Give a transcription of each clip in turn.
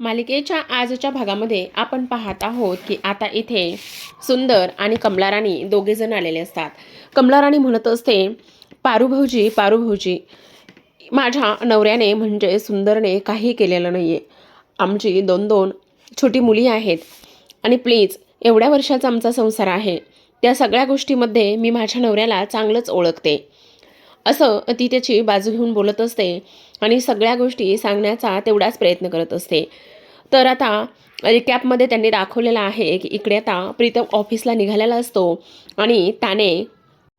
मालिकेच्या आजच्या भागामध्ये आपण पाहत आहोत की आता इथे सुंदर आणि कमलाराणी दोघेजण आलेले असतात. कमलाराणी म्हणत असते पारू भाऊजी माझ्या नवऱ्याने म्हणजे सुंदरने काही केलेलं नाही आहे आमची दोन दोन छोटी मुली आहेत आणि प्लीज एवढ्या वर्षाचा आमचा संसार आहे. त्या सगळ्या गोष्टीमध्ये मी माझ्या नवऱ्याला चांगलंच ओळखते. असं ती त्याची बाजू घेऊन बोलत असते आणि सगळ्या गोष्टी सांगण्याचा तेवढाच प्रयत्न करत असते. तर आता रिकॅपमध्ये त्यांनी दाखवलेलं आहे की इकडे आता प्रीतम ऑफिसला निघालेला असतो आणि त्याने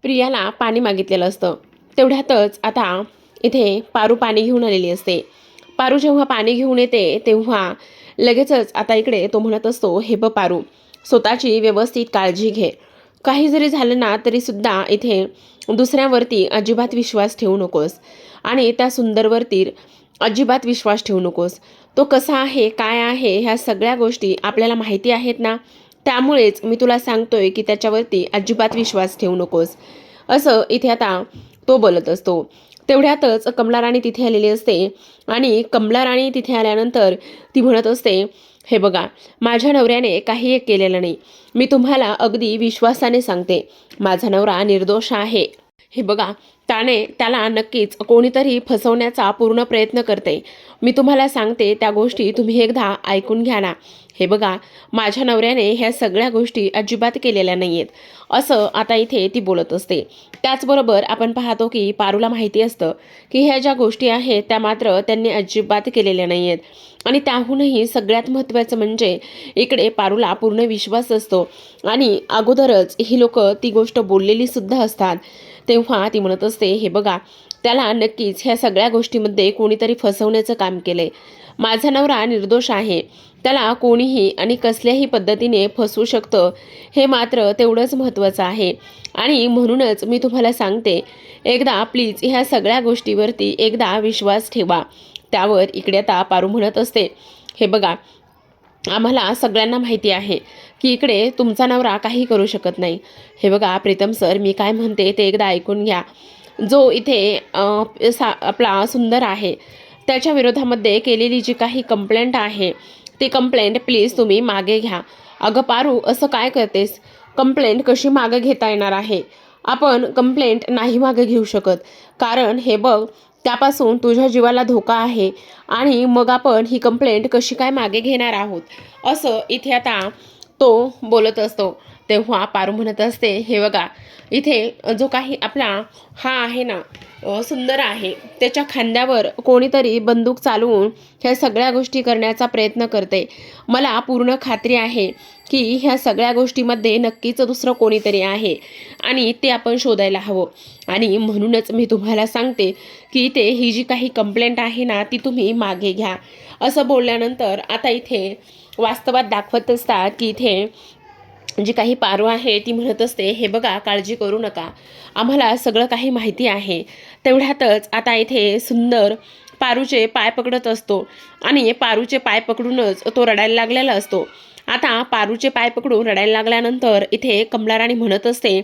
प्रियाला पाणी मागितलेलं असतं. तेवढ्यातच आता इथे पारू पाणी घेऊन आलेली असते. पारू जेव्हा पाणी घेऊन येते तेव्हा लगेचच आता इकडे तो म्हणत असतो हे ब पारू स्वतःची व्यवस्थित काळजी घे. काही जरी झालं ना तरीसुद्धा इथे दुसऱ्यावरती अजिबात विश्वास ठेवू नकोस आणि त्या सुंदरवरती अजिबात विश्वास ठेवू नकोस. तो कसा आहे काय आहे ह्या सगळ्या गोष्टी आपल्याला माहिती आहेत ना? त्यामुळेच मी तुला सांगतोय की त्याच्यावरती अजिबात विश्वास ठेवू नकोस. असं इथे आता तो बोलत असतो. तेवढ्यातच कमला राणी तिथे आलेली असते आणि कमला राणी तिथे आल्यानंतर ती म्हणत असते हे बघा माझ्या नवऱ्याने काही एक केलेलं नाही. मी तुम्हाला अगदी विश्वासाने सांगते. माझा नवरा निर्दोष आहे. हे बघा त्याने त्याला नक्कीच कोणीतरी फसवण्याचा पूर्ण प्रयत्न करते. मी तुम्हाला सांगते त्या गोष्टी तुम्ही एकदा ऐकून घ्या ना. हे बघा माझ्या नवऱ्याने ह्या सगळ्या गोष्टी अजिबात केलेल्या नाही आहेत असं आता इथे ती बोलत असते. त्याचबरोबर आपण पाहतो की पारूला माहिती असतं की ह्या ज्या गोष्टी आहेत त्या मात्र त्यांनी अजिबात केलेल्या नाही आहेत आणि त्याहूनही सगळ्यात महत्त्वाचं म्हणजे इकडे पारूला पूर्ण विश्वास असतो. आणि अगोदरच ही लोक ती गोष्ट बोललेली सुद्धा असतात. तेव्हा ती म्हणत असते हे बघा त्याला नक्कीच ह्या सगळ्या गोष्टीमध्ये कोणीतरी फसवण्याचं काम केलंय. माझा नवरा निर्दोष आहे. त्याला कोणीही आणि कसल्याही पद्धतीने फसवू शकतं हे मात्र तेवढंच महत्त्वाचं आहे. आणि म्हणूनच मी तुम्हाला सांगते एकदा प्लीज ह्या सगळ्या गोष्टीवरती एकदा विश्वास ठेवा. त्यावर इकडे आता पारू म्हणत असते. हे बघा आम्हाला सगळ्यांना माहिती आहे की इकडे तुमचा नवरा काही करू शकत नाही. हे बघा प्रीतम सर मी काय म्हणते ते एकदा ऐकून घ्या. जो इथे सा आपला सुंदर आहे त्याच्या विरोधामध्ये केलेली जी काही कंप्लेंट आहे ती कंप्लेंट प्लीज तुम्ही मागे घ्या. अगं पारू असं काय करतेस? कंप्लेंट कशी मागं घेता येणार आहे? आपण कंप्लेंट नाही मागे घेऊ शकत. कारण हे बघ त्यापासून तुझ्या जीवाला धोका आहे आणि मग आपण ही कंप्लेंट कशी काय मागे घेणार आहोत? असं इथे आता तो बोलत असतो. तेव्हा पारू म्हणत असते हे बघा इथे जो काही आपला हा आहे ना सुंदर आहे त्याच्या खांद्यावर कोणीतरी बंदूक चालवून ह्या सगळ्या गोष्टी करण्याचा प्रयत्न करते. मला पूर्ण खात्री आहे की ह्या सगळ्या गोष्टीमध्ये नक्कीच दुसरं कोणीतरी आहे आणि ते आपण शोधायला हवं. आणि म्हणूनच मी तुम्हाला सांगते की इथे ही जी काही कंप्लेंट आहे ना ती तुम्ही मागे घ्या. असं बोलल्यानंतर आता इथे वास्तवात दाखवत असतात की इथे जी काही पारू आहे ती म्हणत असते हे बघा काळजी करू नका. आम्हाला सगळं काही माहिती आहे. तेवढ्यातच आता इथे सुंदर पारूचे पाय पकडत असतो आणि पारूचे पाय पकडूनच तो रडायला लागलेला असतो. आता पारूचे पाय पकडून रडायला लागल्यानंतर इथे कमलाराणी म्हणत असते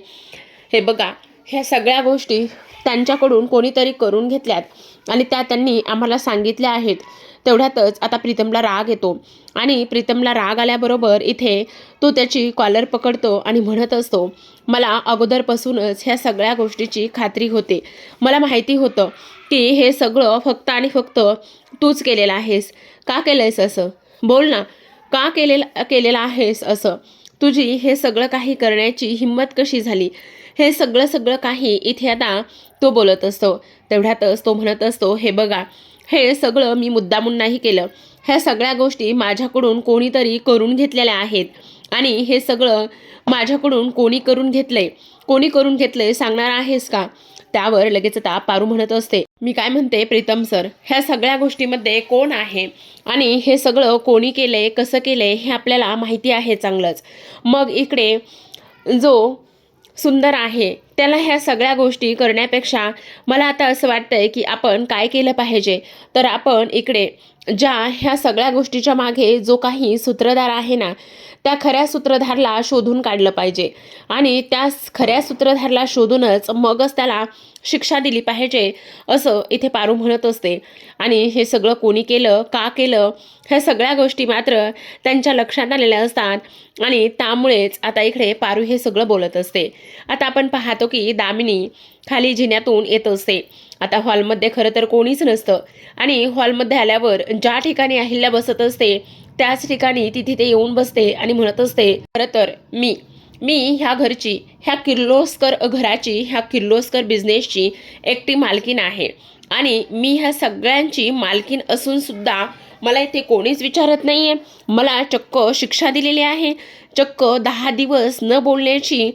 हे बघा ह्या सगळ्या गोष्टी त्यांच्याकडून कोणीतरी करून घेतल्यात आणि त्या त्यांनी आम्हाला सांगितल्या आहेत. तेवढ्यातच आता प्रीतमला राग येतो. आणि प्रीतमला राग आल्याबरोबर इथे तो त्याची कॉलर पकडतो आणि म्हणत असतो मला अगोदरपासूनच ह्या सगळ्या गोष्टीची खात्री होते. मला माहिती होतं की हे सगळं फक्त आणि फक्त तूच केलेलं आहेस. का केलं आहेस असं? बोल ना. का केलेलं केलेलं आहेस असं? तुझी हे सगळं काही करण्याची हिंमत कशी झाली? हे सगळं सगळं काही इथे आता तो बोलत असतो. तेवढ्यातच तो म्हणत असतो हे बघा हे सगळं मी मुद्दामून नाही केलं. ह्या सगळ्या गोष्टी माझ्याकडून कोणीतरी करून घेतलेल्या आहेत. आणि हे सगळं माझ्याकडून कोणी करून घेतलंय? कोणी करून घेतलंय सांगणार आहेस का? त्यावर लगेच आता पारू म्हणत असते. मी काय म्हणते प्रीतम सर? ह्या सगळ्या गोष्टीमध्ये कोण आहे? आणि हे सगळं कोणी केलंय कसं केलंय हे आपल्याला माहिती आहे चांगलंच. मग इकडे जो सुंदर आहे. त्याला ह्या सगळ्या गोष्टी करण्यापेक्षा मला आता असं वाटतंय की आपण काय केलं पाहिजे? तर आपण इकडे ज्या ह्या सगळ्या गोष्टीच्या मागे जो काही सूत्रधार आहे ना त्या खऱ्या सूत्रधारला शोधून काढलं पाहिजे. आणि त्या खऱ्या सूत्रधारला शोधूनच मगच त्याला शिक्षा दिली पाहिजे असं इथे पारू म्हणत असते. आणि हे सगळं कोणी केलं का केलं ह्या सगळ्या गोष्टी मात्र त्यांच्या लक्षात आलेल्या असतात. आणि त्यामुळेच आता इकडे पारू हे सगळं बोलत असते. आता आपण पाहतो की दामिनी खाली जिन्यातून येत असते. आता हॉलमध्ये खरं तर कोणीच नसतं. आणि हॉलमध्ये आल्यावर ज्या ठिकाणी अहिल्या बसत असते त्याच ठिकाणी ती तिथे येऊन बसते आणि म्हणत असते खरं तर मी मी ह्या घरची ह्या किर्लोस्कर घराची ह्या किर्लोस्कर बिझनेसची एकटी मालकीन आहे. आणि मी ह्या सगळ्यांची मालकीन असून सुद्धा मला इथे कोणीच विचारत नाही आहे मला चक्क शिक्षा दिलेली आहे. चक्क दहा दिवस न बोलण्याची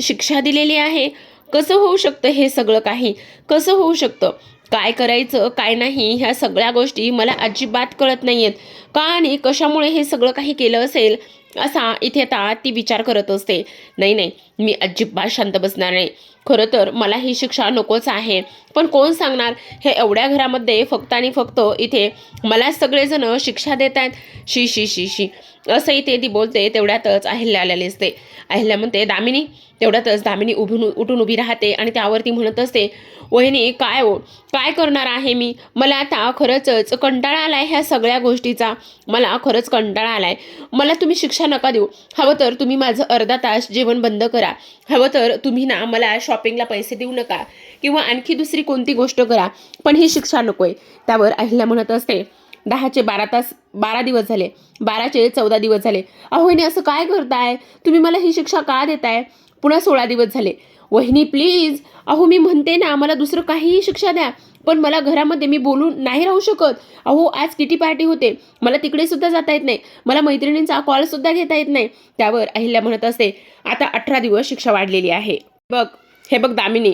शिक्षा दिलेली आहे. कसं होऊ शकतं हे सगळं काही? कसं होऊ शकतं? काय करायचं काय नाही ह्या सगळ्या गोष्टी मला अजिबात कळत नाही आहेत का आणि कशामुळे हे सगळं काही केलं असेल असा इथे आता ती विचार करत असते. नाही नाही मी अजिबात शांत बसणार नाही. खरं तर मला ही शिक्षा नकोच आहे. पण कोण सांगणार? हे एवढ्या घरामध्ये फक्त आणि फक्त इथे मला सगळेजण शिक्षा देत आहेत. शी शी शी शी. असं इथे ती बोलते तेवढ्यातच अहिल्या आलेली असते अहिल्या म्हणते दामिनी तेवढ्यातच दामिनी उभून उठून उभी राहते आणि त्यावरती म्हणत असते वहिनी काय हो? काय करणार आहे मी? मला आता खरंच कंटाळा आला आहे ह्या सगळ्या गोष्टीचा. मला खरंच कंटाळा आलाय. मला तुम्ही शिक्षा नका देऊ. हवं तर तुम्ही माझं अर्धा तास जेवण बंद करा. हवं तर तुम्ही ना मला शॉपिंगला पैसे देऊ नका. किंवा आणखी दुसरी कोणती गोष्ट करा. पण ही शिक्षा नकोय. त्यावर अहिल्या म्हणत असते दहाचे बारा तास बारा दिवस झाले. बाराचे चौदा दिवस झाले. अहो असं काय करताय? तुम्ही मला ही शिक्षा का देताय? पुन्हा सोळा दिवस झाले. वहिनी प्लीज. अहो मी म्हणते ना मला दुसरं काहीही शिक्षा द्या. पण मला घरामध्ये मी बोलून नाही राहू शकत. अहो आज किटी पार्टी होते. मला तिकडे सुद्धा जाता येत नाही. मला मैत्रिणींचा कॉल सुद्धा घेता येत नाही. त्यावर अहिल्या म्हणत असते आता अठरा दिवस शिक्षा वाढलेली आहे. बघ हे बघ दामिनी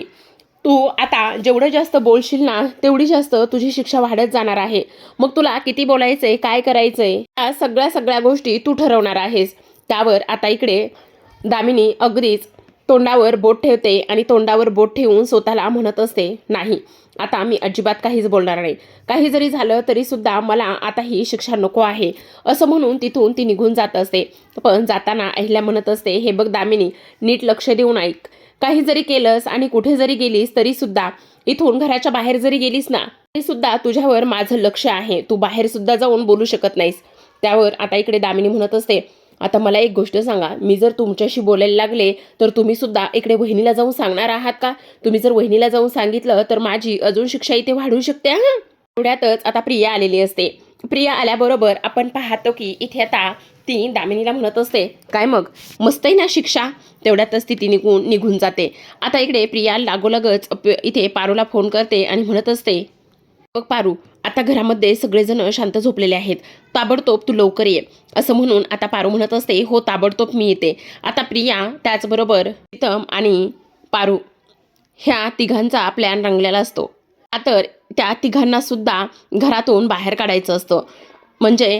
तू आता जेवढं जास्त बोलशील ना तेवढी जास्त तुझी शिक्षा वाढत जाणार आहे. मग तुला किती बोलायचंय काय करायचंय या सगळ्या सगळ्या गोष्टी तू ठरवणार आहेस. त्यावर आता इकडे दामिनी अगदीच तोंडावर बोट ठेवते आणि तोंडावर बोट ठेवून स्वतःला म्हणत असते नाही आता मी अजिबात काहीच बोलणार नाही. काही जरी झालं तरी सुद्धा मला आता ही शिक्षा नको आहे. असं म्हणून तिथून ती निघून जात असते. पण जाताना अहिल्या म्हणत असते हे बघ दामिनी नीट लक्ष देऊन ऐक. काही जरी केलंस आणि कुठे जरी गेलीस तरी सुद्धा इथून घराच्या बाहेर जरी गेलीस ना तरी सुद्धा तुझ्यावर माझं लक्ष आहे. तू बाहेर सुद्धा जाऊन बोलू शकत नाहीस. त्यावर आता इकडे दामिनी म्हणत असते आता मला एक गोष्ट सांगा. मी जर तुमच्याशी बोलायला लागले तर तुम्ही सुद्धा इकडे वहिनीला जाऊन सांगणार आहात का? तुम्ही जर वहिनीला जाऊन सांगितलं तर माझी अजून शिक्षा इथे वाढू शकते हा? एवढ्यातच आता प्रिया आलेली असते. प्रिया आल्याबरोबर आपण पाहतो की इथे आता ती दामिनीला म्हणत असते काय मग? मस्त आहे ना शिक्षा? तेवढ्यातच ती ती निघून निघून जाते. आता इकडे प्रिया लागोलगच इथे पारूला फोन करते आणि म्हणत असते बघ पारू आता घरामध्ये सगळेजण शांत झोपलेले आहेत. ताबडतोब तू लवकर ये. असं म्हणून आता पारू म्हणत असते हो ताबडतोब मी येते. आता प्रिया त्याचबरोबर प्रीतम आणि पारू ह्या तिघांचा प्लॅन रंगलेला असतो. तर त्या तिघांना सुद्धा घरातून बाहेर काढायचं असतं. म्हणजे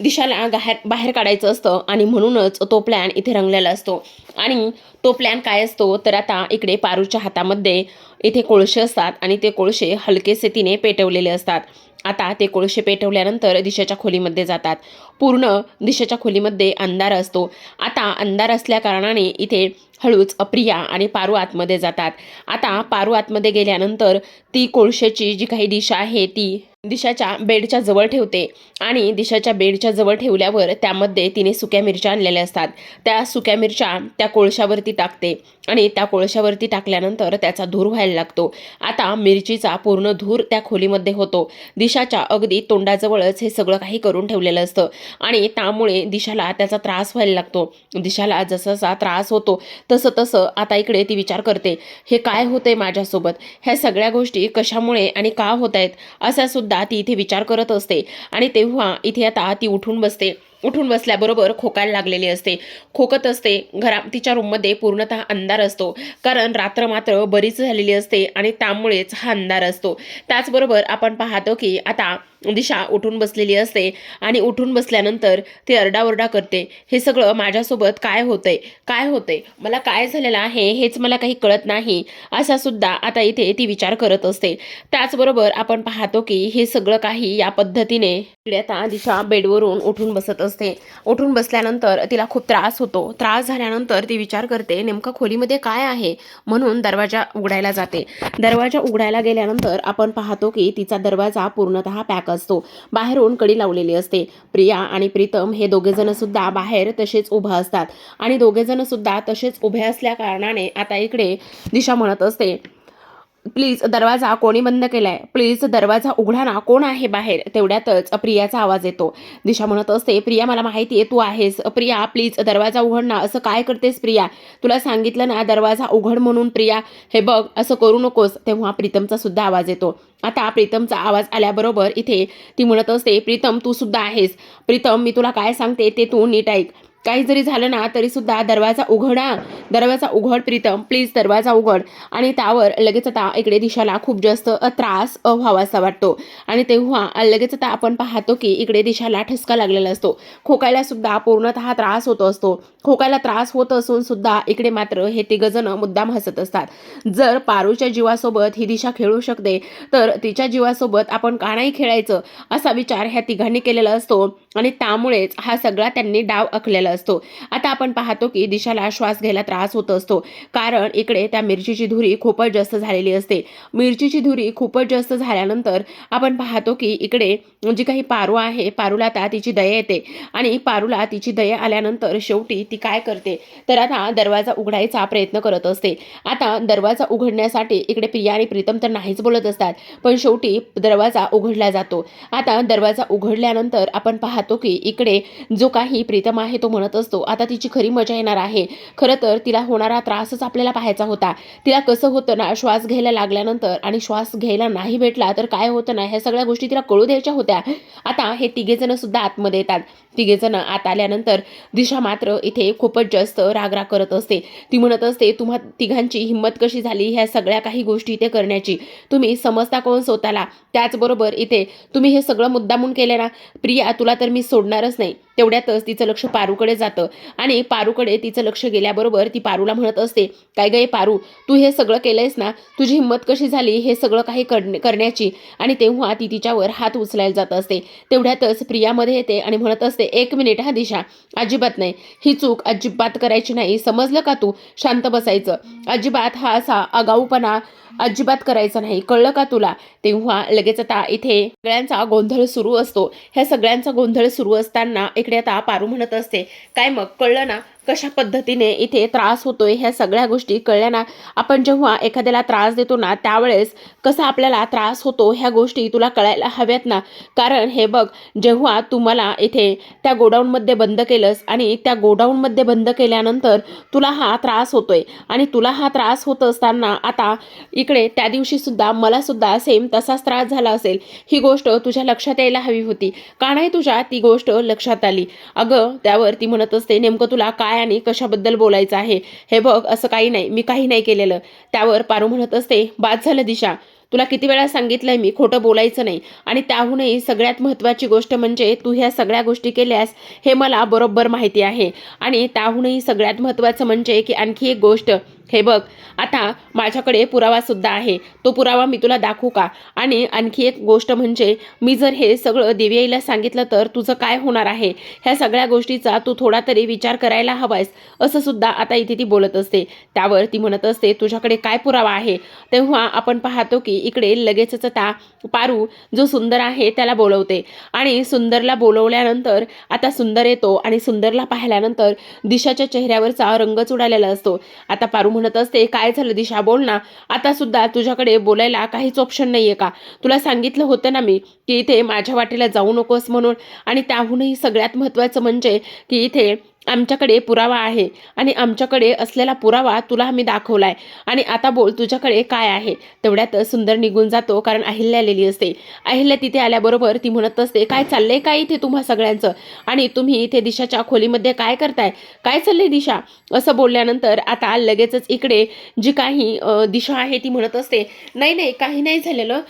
दिशाला बाहेर बाहेर काढायचं असतं आणि म्हणूनच तो प्लॅन इथे रंगलेला असतो. आणि तो प्लॅन काय असतो? तर आता इकडे पारूच्या हातामध्ये इथे कोळसे असतात आणि ते कोळसे हलकेसे तिने पेटवलेले असतात. आता ते कोळसे पेटवल्यानंतर दिशेच्या खोलीमध्ये जातात. पूर्ण दिशेच्या खोलीमध्ये अंधार असतो. आता अंधार असल्याकारणाने इथे हळूच अप्रिया आणि पारू आतमध्ये जातात. आता पारू आतमध्ये गेल्यानंतर ती कोळशाची जी काही दिशा आहे ती दिशाच्या बेडच्या जवळ ठेवते आणि दिशाच्या बेडच्या जवळ ठेवल्यावर त्यामध्ये तिने सुक्या मिरच्या आणलेल्या असतात. त्या सुक्या मिरच्या त्या कोळशावरती टाकते. आणि त्या कोळशावरती टाकल्यानंतर त्याचा धूर व्हायला लागतो. आता मिरचीचा पूर्ण धूर त्या खोलीमध्ये होतो. दिशाच्या अगदी तोंडाजवळच हे सगळं काही करून ठेवलेलं असतं. आणि त्यामुळे दिशाला त्याचा त्रास व्हायला लागतो. दिशाला जसा त्रास होतो तसं तसं आता इकडे ती विचार करते. हे काय होतंय माझ्यासोबत? ह्या सगळ्या गोष्टी कशामुळे आणि का होत आहेत असा सुद्धा ती इथे विचार करत असते. आणि तेव्हा इथे आता ती उठून बसते. उठून बसल्याबरोबर खोकायला लागलेली असते. खोकत असते. घरा तिच्या रूममध्ये पूर्णतः अंधार असतो. कारण रात्र मात्र बरीच झालेली असते आणि त्यामुळेच हा अंधार असतो. त्याचबरोबर आपण पाहतो की आता दिशा उठून बसलेली असते आणि उठून बसल्यानंतर ती अरडाओरडा करते हे सगळं माझ्यासोबत काय होतंय? काय होतंय? मला काय झालेलं आहे? हेच मला काही कळत नाही. असा सुद्धा आता इथे ती विचार करत असते. त्याचबरोबर आपण पाहतो की हे सगळं काही या पद्धतीने आता दिशा बेडवरून उठून बसत असते. उठून बसल्यानंतर तिला खूप त्रास होतो. त्रास झाल्यानंतर ती विचार करते नेमकं खोलीमध्ये काय आहे? म्हणून दरवाजा उघडायला जाते. दरवाजा उघडायला गेल्यानंतर आपण पाहतो की तिचा दरवाजा पूर्णतः पॅक पॅक असतो. बाहेरून कडी लावलेली असते. प्रिया आणि प्रीतम हे दोघेजण सुद्धा बाहेर तसेच उभं असतात. आणि दोघेजण सुद्धा तसेच उभे असल्या कारणाने आता इकडे दिशा म्हणत असते. प्लीज दरवाजा कोणी बंद केलाय? प्लीज दरवाजा उघडा ना. कोण आहे बाहेर? तेवढ्यातच प्रियाचा आवाज येतो. दिशा म्हणत असते प्रिया मला माहिती आहे तू आहेस. प्रिया प्लीज दरवाजा उघड ना. असं काय करतेस प्रिया? तुला सांगितलं ना दरवाजा उघड म्हणून प्रिया. हे बघ असं करू नकोस. तेव्हा प्रीतमचा सुद्धा आवाज येतो. आता प्रीतमचा आवाज आल्याबरोबर इथे ती म्हणत असते प्रीतम तू सुद्धा आहेस. प्रीतम मी तुला काय सांगते ते तू नीट ऐक. काही जरी झालं ना तरी सुद्धा दरवाजा उघडा. दरवाजा उघड प्रीतम. प्लीज दरवाजा उघड. आणि त्यावर लगेच आता इकडे दिशाला खूप जास्त त्रास व्हावासा वाटतो. आणि तेव्हा लगेच आता आपण पाहतो की इकडे दिशाला ठसका लागलेला असतो. खोकायला सुद्धा पूर्णतः त्रास होत असतो. खोकायला त्रास होत असून सुद्धा इकडे मात्र हे तिघजण मुद्दाम हसत असतात. जर पारूच्या जीवासोबत ही दिशा खेळू शकते तर तिच्या जीवासोबत आपण का नाही खेळायचं? असा विचार ह्या तिघांनी केलेला असतो. आणि त्यामुळेच हा सगळा त्यांनी डाव आखलेला असतो. आता आपण पाहतो की दिशाला श्वास घ्यायला त्रास होत असतो. कारण इकडे त्या मिरचीची धुरी खूपच जास्त झालेली असते. मिरचीची धुरी खूपच जास्त झाल्यानंतर आपण पाहतो की इकडे जी काही पारू आहे पारूला आता तिची दया येते. आणि पारूला तिची दया आल्यानंतर शेवटी ती काय करते? तर आता दरवाजा उघडायचा प्रयत्न करत असते. आता दरवाजा उघडण्यासाठी इकडे प्रिया आणि प्रीतम तर नाहीच बोलत असतात. पण शेवटी दरवाजा उघडला जातो. आता दरवाजा उघडल्यानंतर आपण पाहतो की इकडे जो काही प्रीतम आहे तो म्हणत असतो आता तिची खरी मजा येणार आहे. खरं तर तिला होणारा त्रासच आपल्याला पाहायचा होता. तिला कसं होतं ना श्वास घ्यायला लागल्यानंतर आणि श्वास घ्यायला नाही भेटला तर काय होतं ना ह्या सगळ्या गोष्टी तिला कळू द्यायच्या होत्या. आता हे तिघेजण सुद्धा आतमध्ये येतात. तिघेजण आत आल्यानंतर दिशा मात्र इथे खूपच जास्त रागराग करत असते. ती म्हणत असते तुम्हा तिघांची हिंमत कशी झाली ह्या सगळ्या काही गोष्टी इथे करण्याची? तुम्ही समजता कोण स्वतःला? त्याचबरोबर इथे तुम्ही हे सगळं मुद्दामून केलं ना प्रिया तुला तर मी सोडणारच नाही. तेवढ्यातच तिचं लक्ष पारूकडे जातं. आणि पारूकडे तिचं लक्ष गेल्याबरोबर ती पारूला म्हणत असते काय गे पारू तू हे सगळं केलंयस ना? तुझी हिंमत कशी झाली? हे सगळं काही करण्याची. आणि तेव्हा ती तिच्यावर हात उचलायला जात असते. तेवढ्यातच प्रियामध्ये येते आणि म्हणत असते एक मिनिट हा दिशा अजिबात नाही. ही चूक अजिबात करायची नाही. समजलं का तू? शांत बसायचं. अजिबात हा असा आगाऊपणा अजिबात करायचा नाही. कळलं का तुला? तेव्हा लगेच आता इथे सगळ्यांचा गोंधळ सुरू असतो. ह्या सगळ्यांचा गोंधळ सुरू असताना इकडे आता पारू म्हणत असते काय मग कळलं ना? कशा पद्धतीने इथे त्रास होतोय ह्या सगळ्या गोष्टी कळल्या ना आपण जेव्हा एखाद्याला त्रास देतो ना त्यावेळेस कसा आपल्याला त्रास होतो ह्या गोष्टी तुला कळायला हव्यात ना? कारण हे बघ जेव्हा तुम्हाला इथे त्या गोडाऊनमध्ये बंद केलंस आणि त्या गोडाऊनमध्ये बंद केल्यानंतर तुला हा त्रास होतोय आणि तुला हा त्रास होत असताना आता इकडे त्या दिवशी सुद्धा मला सुद्धा सेम तसाच त्रास झाला असेल. ही गोष्ट तुझ्या लक्षात यायला हवी होती. का नाही तुझ्या? ती गोष्ट लक्षात आली. अगं त्यावर ती म्हणत असते नेमकं तुला काय आणि कशाबद्दल बोलायचं आहे हे बघ असं काही नाही मी काही नाही केलेलं. त्यावर पारू म्हणत असते बाद झालं दिशा. तुला किती वेळा सांगितलंय मी खोटं बोलायचं नाही. आणि त्याहूनही सगळ्यात महत्त्वाची गोष्ट म्हणजे तू ह्या सगळ्या गोष्टी केल्यास हे मला बरोबर माहिती आहे. आणि त्याहूनही सगळ्यात महत्त्वाचं म्हणजे की आणखी एक गोष्ट हे बघ आता माझ्याकडे पुरावासुद्धा आहे. तो पुरावा मी तुला दाखवू का? आणि आणखी एक गोष्ट म्हणजे मी जर हे सगळं देवीआईला सांगितलं तर तुझं काय होणार आहे? ह्या सगळ्या गोष्टीचा तू थोडा तरी विचार करायला हवायस. असं सुद्धा आता इथे ती बोलत असते. त्यावर ती म्हणत असते तुझ्याकडे काय पुरावा आहे? तेव्हा आपण पाहतो की इकडे लगेचच आता पारू जो सुंदर आहे त्याला बोलवते. आणि सुंदरला बोलवल्यानंतर आता सुंदर येतो आणि सुंदरला पाहिल्यानंतर दिशाच्या चेहऱ्यावरचा रंगच उडालेला असतो. आता पारू म्हणत असते काय झालं दिशा? बोल ना. आता सुद्धा तुझ्याकडे बोलायला काहीच ऑप्शन नाहीये का? तुला सांगितलं होतं ना मी की इथे माझ्या वाटेला जाऊ नकोस म्हणून आणि त्याहूनही सगळ्यात महत्त्वाचं म्हणजे की इथे आमच्याकडे पुरावा आहे आणि आमच्याकडे असलेला पुरावा तुला आम्ही दाखवलाय. आणि आता बोल तुझ्याकडे काय आहे? तेवढ्यात सुंदर निघून जातो कारण अहिल्या आलेली असते. अहिल्या तिथे आल्याबरोबर ती म्हणत असते काय चाललंय? काय इथे तुम्हा सगळ्यांचं? आणि तुम्ही इथे दिशाच्या खोलीमध्ये काय करताय? काय चाललंय दिशा? असं बोलल्यानंतर आता लगेचच इकडे जी काही दिशा आहे ती म्हणत असते नाही नाही काही नाही झालेलं.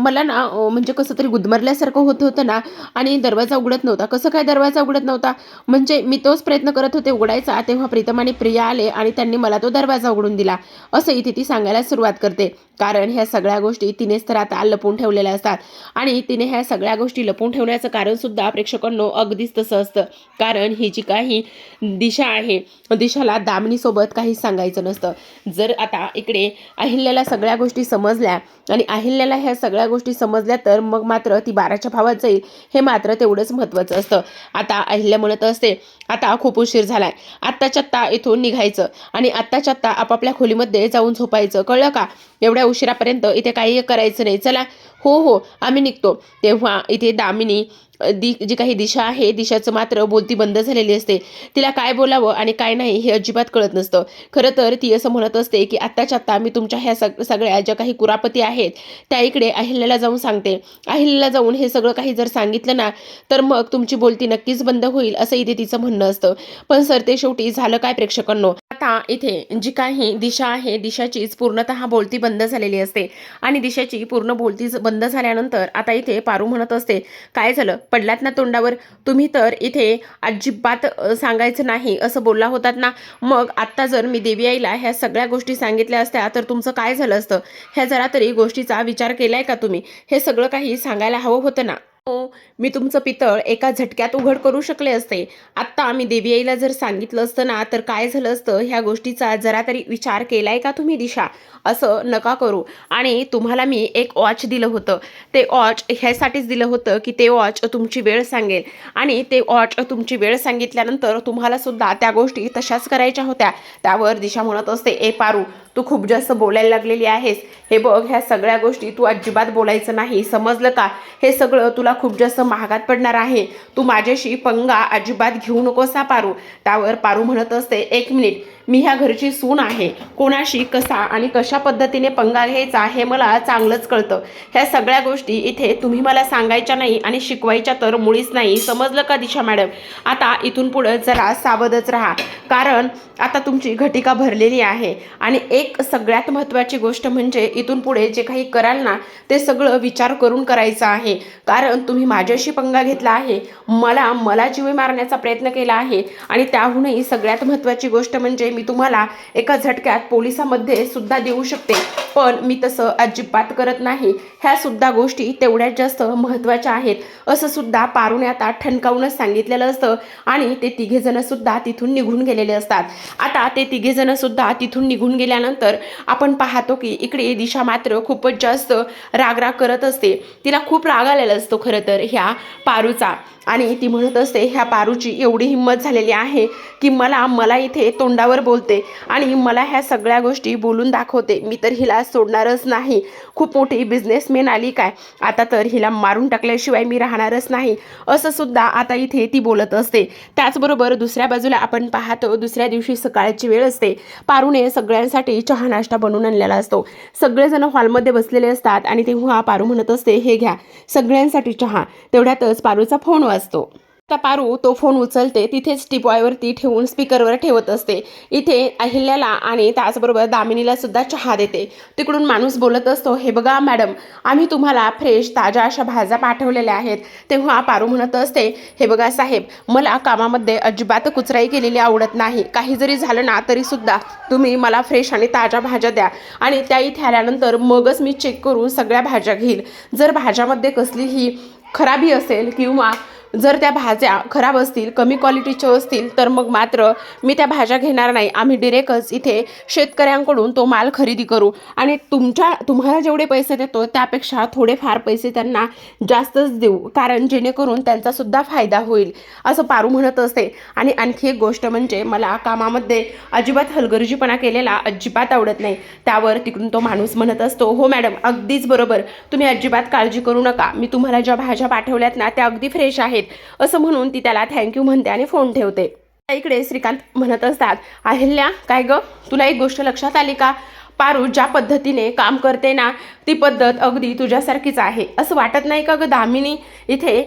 मला ना म्हणजे कसं तरी गुदमरल्यासारखं होत होतं ना आणि दरवाजा उघडत नव्हता. कसं काय दरवाजा उघडत नव्हता? म्हणजे मी तो तोच प्रयत्न करत होते उघडायचा तेव्हा प्रीतम आणि प्रिया आले आणि त्यांनी मला तो दरवाजा उघडून दिला. असं इथे ती सांगायला सुरुवात करते. कारण ह्या सगळ्या गोष्टी तिनेच तर आता लपून ठेवलेल्या असतात. आणि तिने ह्या सगळ्या गोष्टी लपून ठेवण्याचं कारण सुद्धा प्रेक्षकांनो अगदीच तसं असतं. कारण ही जी काही दिशा आहे दिशाला दामिनीसोबत काही सांगायचं नसतं. जर आता इकडे अहिल्याला सगळ्या गोष्टी समजल्या आणि अहिल्याला ह्या सगळ्या गोष्टी समजल्या तर मग मात्र ती बाराच्या भावात जाईल हे मात्र तेवढंच महत्त्वाचं असतं. आता अहिल्या म्हणत असते आता खूप उशीर झालाय. आत्ताच्या आत्ता इथून निघायचं आणि आत्ताच्या आत्ता आपापल्या खोलीमध्ये जाऊन झोपायचं. कळलं का? एवढ्या उशिरापर्यंत इथे काही करायचं नाही. चला हो हो आम्ही निघतो. तेव्हा इथे दामिनी दि जी काही दिशा आहे दिशाचं मात्र बोलती बंद झालेली असते. तिला काय बोलावं आणि काय नाही हे अजिबात कळत नसतं. खरं तर ती असं म्हणत असते की आत्ताच्या आत्ता मी तुमच्या ह्या सग सगळ्या ज्या काही कुरापती आहेत त्या इकडे अहिल्याला जाऊन सांगते. अहिल्याला जाऊन हे सगळं काही जर सांगितलं ना तर मग तुमची बोलती नक्कीच बंद होईल असं इथे तिचं म्हणणं असतं. पण सर ते शेवटी झालं काय प्रेक्षकांनो? आता इथे जी काही दिशा आहे दिशाचीच पूर्णतः बोलती बंद झालेली असते. आणि दिशाची पूर्ण बोलती बंद झाल्यानंतर आता इथे पारू म्हणत असते काय झालं? पडलात ना तोंडावर तुम्ही तर इथे अजिबात सांगायचं नाही असं बोलला होतात ना. मग आत्ता जर मी देवी आईला ह्या सगळ्या गोष्टी सांगितल्या असत्या तर तुमचं काय झालं असतं? ह्या जरा तरी गोष्टीचा विचार केलाय का तुम्ही? हे सगळं काही सांगायला हवं होतं ना? हो मी तुमचं पितळ एका झटक्यात उघड करू शकले असते. आत्ता आम्ही देवी आईला जर सांगितलं असतं ना तर काय झालं असतं? ह्या गोष्टीचा जरा तरी विचार केलाय का तुम्ही दिशा? असं नका करू. आणि तुम्हाला मी एक वॉच दिलं होतं. ते वॉच ह्यासाठीच दिलं होतं की ते वॉच तुमची वेळ सांगेल. आणि ते वॉच तुमची वेळ सांगितल्यानंतर तुम्हाला सुद्धा त्या गोष्टी तशाच करायच्या होत्या. त्यावर दिशा म्हणत असते ए पारू तू खूप जास्त बोलायला लागलेली आहेस. हे बघ ह्या सगळ्या गोष्टी तू अजिबात बोलायचं नाही. समजलं का? हे सगळं तुला खूप जास्त महागात पडणार आहे. तू माझ्याशी पंगा अजिबात घेऊ नकोस पारू. त्यावर पारू म्हणत असते एक मिनिट मी ह्या घरची सून आहे. कोणाशी कसा आणि कशा पद्धतीने पंगा घ्यायचा हे मला चांगलंच कळतं. ह्या सगळ्या गोष्टी इथे तुम्ही मला सांगायच्या नाही आणि शिकवायच्या तर मुळीच नाही. समजलं का दिशा मॅडम? आता इथून पुढं जरा सावधच राहा. कारण आता तुमची घटिका भरलेली आहे. आणि एक सगळ्यात महत्त्वाची गोष्ट म्हणजे इथून पुढे जे काही कराल ना ते सगळं विचार करून करायचं आहे. कारण तुम्ही माझ्याशी पंगा घेतला आहे. मला मला जीवे मारण्याचा प्रयत्न केला आहे. आणि त्याहूनही सगळ्यात महत्त्वाची गोष्ट म्हणजे मी मी तुम्हाला एका झटक्यात पोलिसामध्ये सुद्धा देऊ शकते. पण मी तसं अजिबात करत नाही. ह्या सुद्धा गोष्टी तेवढ्याच जास्त महत्त्वाच्या आहेत. असं सुद्धा पारून आता ठणकावूनच सांगितलेलं असतं आणि ते तिघेजणं सुद्धा तिथून निघून गेलेले असतात. आता ते तिघेजण सुद्धा तिथून निघून गेल्यानंतर आपण पाहतो की इकडे दिशा मात्र खूपच जास्त रागराग करत असते. तिला खूप राग आलेला असतो खरं तर ह्या पारूचा. आणि ती म्हणत असते ह्या पारूची एवढी हिंमत झालेली आहे की मला मला इथे तोंडावर बोलते. आणि मला ह्या सगळ्या गोष्टी बोलून दाखवते. मी तर हिला सोडणारच नाही. खूप मोठी बिझनेसमॅन आली काय? आता तर हिला मारून टाकल्याशिवाय मी राहणारच नाही. असं सुद्धा आता इथे ती बोलत असते. त्याचबरोबर दुसऱ्या बाजूला आपण पाहतो दुसऱ्या दिवशी सकाळची वेळ असते. पारूने सगळ्यांसाठी चहा नाश्ता बनवून आणलेला असतो. सगळेजण हॉलमध्ये बसलेले असतात आणि तेव्हा पारू म्हणत असते हे घ्या सगळ्यांसाठी चहा. तेवढ्यातच पारूचा फोन वाजतो. आता पारू तो फोन उचलते तिथेच टिपॉयवरती ठेवून स्पीकरवर ठेवत असते. इथे अहिल्याला आणि त्याचबरोबर दामिनीला सुद्धा चहा देते. तिकडून माणूस बोलत असतो हे बघा मॅडम आम्ही तुम्हाला फ्रेश ताज्या अशा भाज्या पाठवलेल्या आहेत. तेव्हा पारू म्हणत असते हे बघा साहेब मला कामामध्ये अजिबात कुचराई केलेली आवडत नाही. काही जरी झालं ना तरीसुद्धा तुम्ही मला फ्रेश आणि ताज्या भाज्या द्या. आणि त्या इथे आल्यानंतर मगच मी चेक करून सगळ्या भाज्या घेईल. जर भाज्यामध्ये कसलीही खराबी असेल किंवा जर त्या भाज्या खराब असतील कमी क्वालिटीच्या असतील तर मग मात्र मी त्या भाज्या घेणार नाही. आम्ही डिरेक्टच इथे शेतकऱ्यांकडून तो माल खरेदी करू. आणि तुमच्या तुम्हाला जेवढे पैसे देतो त्यापेक्षा थोडेफार पैसे त्यांना जास्तच देऊ. कारण जेणेकरून त्यांचासुद्धा फायदा होईल असं पारू म्हणत असते. आणि आणखी एक गोष्ट म्हणजे मला कामामध्ये अजिबात हलगर्जीपणा केलेला अजिबात आवडत नाही. त्यावर तिकडून तो माणूस म्हणत असतो हो मॅडम अगदीच बरोबर. तुम्ही अजिबात काळजी करू नका. मी तुम्हाला ज्या भाज्या पाठवल्यात ना त्या अगदी फ्रेश आहेत. असं म्हणून ती त्याला थँक्यू म्हणते आणि फोन ठेवते. इकडे श्रीकांत म्हणत असतात अहिल्या काय ग? तुला एक गोष्ट लक्षात आली का? पारू ज्या पद्धतीने काम करते ना ती पद्धत अगदी तुझ्यासारखीच आहे. असं वाटत नाही का ग दामिनी? इथे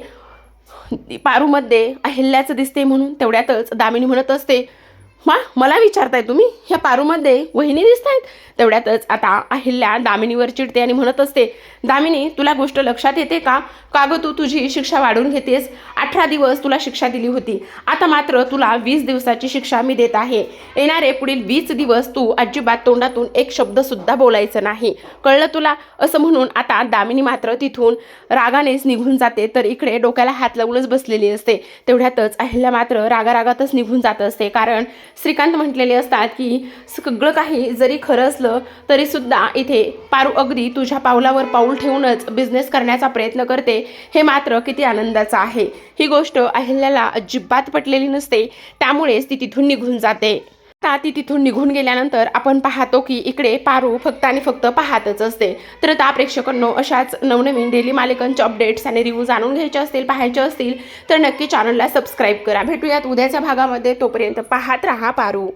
पारूमध्ये अहिल्याचं दिसते म्हणून तेवढ्यातच दामिनी म्हणत असते मा मला विचारताय तुम्ही? ह्या पारूमध्ये वहिनी दिसत आहेत तेवढ्यातच आता अहिल्या दामिनीवर चिडते आणि म्हणत असते दामिनी तुला गोष्ट लक्षात येते का? का गं तू तुझी शिक्षा वाढवून घेतेस? अठरा दिवस तुला शिक्षा दिली होती. आता मात्र तुला वीस दिवसाची शिक्षा मी देत आहे. येणारे पुढील वीस दिवस तू अजिबात तोंडातून एक शब्दसुद्धा बोलायचं नाही. कळलं तुला? असं म्हणून आता दामिनी मात्र तिथून रागानेच निघून जाते. तर इकडे डोक्याला हात लावूनच बसलेली असते. तेवढ्यातच अहिल्या मात्र रागारागातच निघून जात असते. कारण श्रीकांत म्हटलेले असतात की सगळं काही जरी खरं असलं तरी सुद्धा इथे पारू अगदी तुझ्या पावलावर पाऊल ठेवूनच बिझनेस करण्याचा प्रयत्न करते हे मात्र किती आनंदाचं आहे. ही गोष्ट अहिल्याला अजिबात पटलेली नसते त्यामुळेच ती तिथून निघून जाते. आता ती तिथून निघून गेल्यानंतर आपण पाहतो की इकडे पारू फक्त आणि फक्त पाहतच असते. तर आता प्रेक्षकांनो अशाच नवनवीन डेली मालिकांचे अपडेट्स आणि रिव्ह्यू जाणून घ्यायचे असतील पाहायचे असतील तर नक्की चॅनलला सबस्क्राईब करा. भेटूयात उद्याच्या भागामध्ये. तोपर्यंत पाहत राहा पारू.